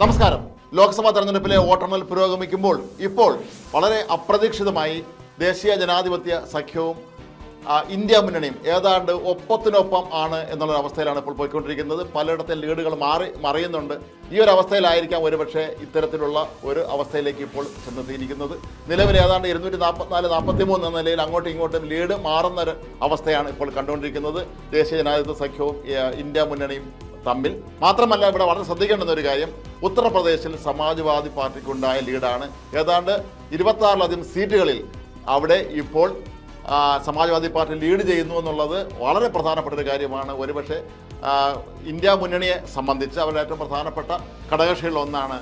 നമസ്കാരം. ലോക്സഭാ തെരഞ്ഞെടുപ്പിലെ വോട്ടെണ്ണൽ പുരോഗമിക്കുമ്പോൾ ഇപ്പോൾ വളരെ അപ്രതീക്ഷിതമായി ദേശീയ ജനാധിപത്യ സഖ്യവും ഇന്ത്യ മുന്നണിയും ഏതാണ്ട് ഒപ്പത്തിനൊപ്പം ആണ് എന്നുള്ള അവസ്ഥയിലാണ് ഇപ്പോൾ പോയിക്കൊണ്ടിരിക്കുന്നത്. പലയിടത്തെ ലീഡുകൾ മാറി മറിയുന്നുണ്ട്. ഈ ഒരു അവസ്ഥയിലായിരിക്കാം ഒരുപക്ഷെ ഇത്തരത്തിലുള്ള ഒരു അവസ്ഥയിലേക്ക് ഇപ്പോൾ ചെന്നെത്തിയിരിക്കുന്നത്. നിലവിൽ ഏതാണ്ട് ഇരുന്നൂറ്റി നാൽപ്പത്തിനാല് നാൽപ്പത്തി മൂന്ന് എന്ന നിലയിൽ അങ്ങോട്ടും ഇങ്ങോട്ടും ലീഡ് മാറുന്ന ഒരു അവസ്ഥയാണ് ഇപ്പോൾ കണ്ടുകൊണ്ടിരിക്കുന്നത്. ദേശീയ ജനാധിപത്യ സഖ്യവും ഇന്ത്യ മുന്നണിയും തമ്മിൽ. മാത്രമല്ല ഇവിടെ വളരെ ശ്രദ്ധിക്കേണ്ടുന്ന ഒരു കാര്യം. ഉത്തർപ്രദേശിൽ സമാജ്വാദി പാർട്ടിക്കുണ്ടായ ലീഡാണ്. ഏതാണ്ട് ഇരുപത്തി സീറ്റുകളിൽ അവിടെ ഇപ്പോൾ സമാജ്വാദി പാർട്ടി ലീഡ് ചെയ്യുന്നു എന്നുള്ളത് വളരെ പ്രധാനപ്പെട്ട ഒരു കാര്യമാണ്. ഒരുപക്ഷെ ഇന്ത്യ മുന്നണിയെ സംബന്ധിച്ച് അവരുടെ ഏറ്റവും പ്രധാനപ്പെട്ട ഘടകകക്ഷികളിൽ ഒന്നാണ്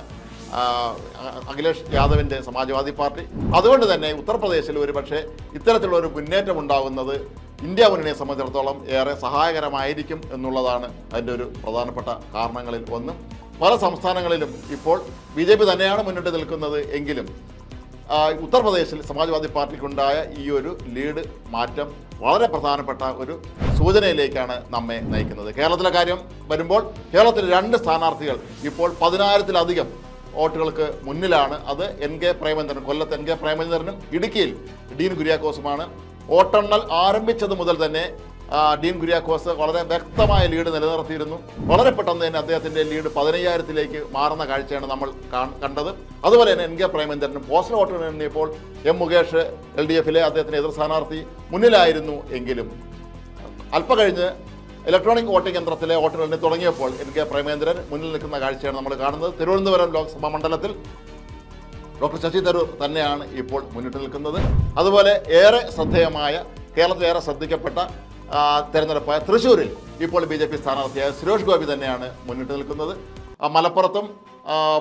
അഖിലേഷ് യാദവിന്റെ സമാജ്വാദി പാർട്ടി. അതുകൊണ്ട് തന്നെ ഉത്തർപ്രദേശിൽ ഒരുപക്ഷെ ഇത്തരത്തിലുള്ള ഒരു മുന്നേറ്റം ഉണ്ടാകുന്നത് ഇന്ത്യ മുന്നണിയെ സംബന്ധിച്ചിടത്തോളം ഏറെ സഹായകരമായിരിക്കും എന്നുള്ളതാണ് അതിന്റെ ഒരു പ്രധാനപ്പെട്ട കാരണങ്ങളിൽ ഒന്ന്. പല സംസ്ഥാനങ്ങളിലും ഇപ്പോൾ ബി ജെ പി തന്നെയാണ് മുന്നിട്ട് നിൽക്കുന്നത് എങ്കിലും ഉത്തർപ്രദേശിൽ സമാജ്വാദി പാർട്ടിക്കുണ്ടായ ഈ ഒരു ലീഡ് മാറ്റം വളരെ പ്രധാനപ്പെട്ട ഒരു സൂചനയിലേക്കാണ് നമ്മെ നയിക്കുന്നത്. കേരളത്തിലെ കാര്യം വരുമ്പോൾ കേരളത്തിൽ രണ്ട് സ്ഥാനാർത്ഥികൾ ഇപ്പോൾ പതിനായിരത്തിലധികം വോട്ടുകൾക്ക് മുന്നിലാണ്. അത് എൻ കെ പ്രേമചന്ദ്രൻ കൊല്ലത്ത് എൻ കെ പ്രേമചന്ദ്രനും ഇടുക്കിയിൽ ഡീൻ കുര്യാക്കോസുമാണ്. വോട്ടെണ്ണൽ ആരംഭിച്ചത് മുതൽ തന്നെ ഡീൻ കുര്യാക്കോസ് വളരെ വ്യക്തമായ ലീഡ് നിലനിർത്തിയിരുന്നു. വളരെ പെട്ടെന്ന് തന്നെ അദ്ദേഹത്തിന്റെ ലീഡ് പതിനയ്യായിരത്തിലേക്ക് മാറുന്ന കാഴ്ചയാണ് നമ്മൾ കണ്ടത്. അതുപോലെ തന്നെ എൻ കെ പ്രേമേന്ദ്രനും പോസ്റ്റൽ വോട്ടർ എണ്ണിയപ്പോൾ എം മുകേഷ് എൽ ഡി എഫിലെ അദ്ദേഹത്തിന്റെ എതിർ സ്ഥാനാർത്ഥി മുന്നിലായിരുന്നു എങ്കിലും. അല്പ കഴിഞ്ഞ് ഇലക്ട്രോണിക് വോട്ടിംഗ് യന്ത്രത്തിലെ എണ്ണി തുടങ്ങിയപ്പോൾ എൻ കെ പ്രേമേന്ദ്രൻ മുന്നിൽ നിൽക്കുന്ന കാഴ്ചയാണ് നമ്മൾ കാണുന്നത്. തിരുവനന്തപുരം ലോക്സഭാ മണ്ഡലത്തിൽ ഡോക്ടർ ശശി തരൂർ തന്നെയാണ് ഇപ്പോൾ മുന്നിട്ട് നിൽക്കുന്നത്. അതുപോലെ ഏറെ ശ്രദ്ധേയമായ കേരളത്തിൽ ഏറെ ശ്രദ്ധിക്കപ്പെട്ട തെരഞ്ഞെടുപ്പായ തൃശ്ശൂരിൽ ഇപ്പോൾ ബി ജെ പി സ്ഥാനാർത്ഥിയായ സുരേഷ് ഗോപി തന്നെയാണ് മുന്നിട്ട് നിൽക്കുന്നത്. മലപ്പുറത്തും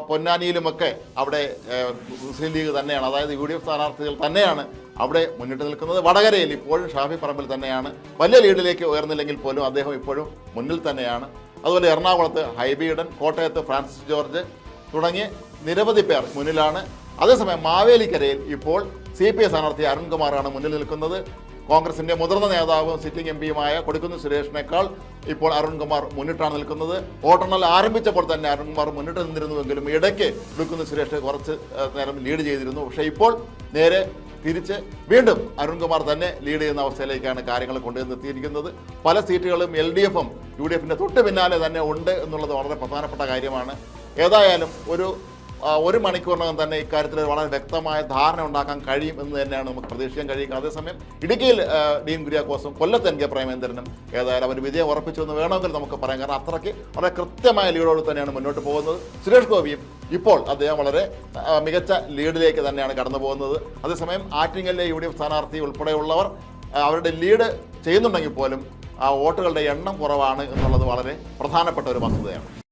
പൊന്നാനിയിലുമൊക്കെ അവിടെ മുസ്ലിം ലീഗ് തന്നെയാണ് അതായത് യു ഡി എഫ് സ്ഥാനാർത്ഥികൾ തന്നെയാണ് അവിടെ മുന്നിട്ട് നിൽക്കുന്നത്. വടകരയിൽ ഇപ്പോഴും ഷാഫി പറമ്പിൽ തന്നെയാണ്. വലിയ ലീഡിലേക്ക് ഉയർന്നില്ലെങ്കിൽ പോലും അദ്ദേഹം ഇപ്പോഴും മുന്നിൽ തന്നെയാണ്. അതുപോലെ എറണാകുളത്ത് ഹൈബീഡൻ കോട്ടയത്ത് ഫ്രാൻസിസ് ജോർജ് തുടങ്ങി നിരവധി പേർ മുന്നിലാണ്. അതേസമയം മാവേലിക്കരയിൽ ഇപ്പോൾ സി പി ഐ സ്ഥാനാർത്ഥി അരുൺകുമാറാണ് മുന്നിൽ നിൽക്കുന്നത്. കോൺഗ്രസിന്റെ മുതിർന്ന നേതാവും സിറ്റിംഗ് എം പിയുമായ കൊടിക്കുന്ന് സുരേഷിനേക്കാൾ ഇപ്പോൾ അരുൺകുമാർ മുന്നിട്ടാണ് നിൽക്കുന്നത്. വോട്ടെണ്ണൽ ആരംഭിച്ചപ്പോൾ തന്നെ അരുൺകുമാർ മുന്നിട്ട് നിന്നിരുന്നുവെങ്കിലും ഇടയ്ക്ക് കൊടിക്കുന്ന് സുരേഷ് കുറച്ച് നേരം ലീഡ് ചെയ്തിരുന്നു. പക്ഷേ ഇപ്പോൾ നേരെ തിരിച്ച് വീണ്ടും അരുൺകുമാർ തന്നെ ലീഡ് ചെയ്യുന്ന അവസ്ഥയിലേക്കാണ് കാര്യങ്ങൾ കൊണ്ടുവന്നെത്തിയിരിക്കുന്നത്. പല സീറ്റുകളും എൽ ഡി എഫും യു ഡി എഫിന്റെ തൊട്ട് പിന്നാലെ തന്നെ ഉണ്ട് എന്നുള്ളത് വളരെ പ്രധാനപ്പെട്ട കാര്യമാണ്. ഏതായാലും ഒരു ഒരു മണിക്കൂറിനകം തന്നെ ഇക്കാര്യത്തിൽ വളരെ വ്യക്തമായ ധാരണ ഉണ്ടാക്കാൻ കഴിയും എന്ന് തന്നെയാണ് നമുക്ക് പ്രതീക്ഷിക്കാൻ കഴിയുക അതേസമയം ഇടുക്കിയിൽ ഡീൻ കുര്യാക്കോസും കൊല്ലത്ത് എൻ കെ പ്രേമേന്ദ്രനും ഏതായാലും അവർ വിജയം ഉറപ്പിച്ചു എന്ന് വേണമെങ്കിൽ നമുക്ക് പറയാം. കാരണം അത്രയ്ക്ക് വളരെ കൃത്യമായ ലീഡോട് തന്നെയാണ് മുന്നോട്ട് പോകുന്നത്. സുരേഷ് ഗോപിയും ഇപ്പോൾ അദ്ദേഹം വളരെ മികച്ച ലീഡിലേക്ക് തന്നെയാണ് കടന്നു പോകുന്നത്. അതേസമയം ആറ്റിങ്ങലിലെ യു ഡി എഫ് സ്ഥാനാർത്ഥി ഉൾപ്പെടെയുള്ളവർ അവരുടെ ലീഡ് ചെയ്യുന്നുണ്ടെങ്കിൽ പോലും ആ വോട്ടുകളുടെ എണ്ണം കുറവാണ് എന്നുള്ളത് വളരെ പ്രധാനപ്പെട്ട ഒരു വസ്തുതയാണ്.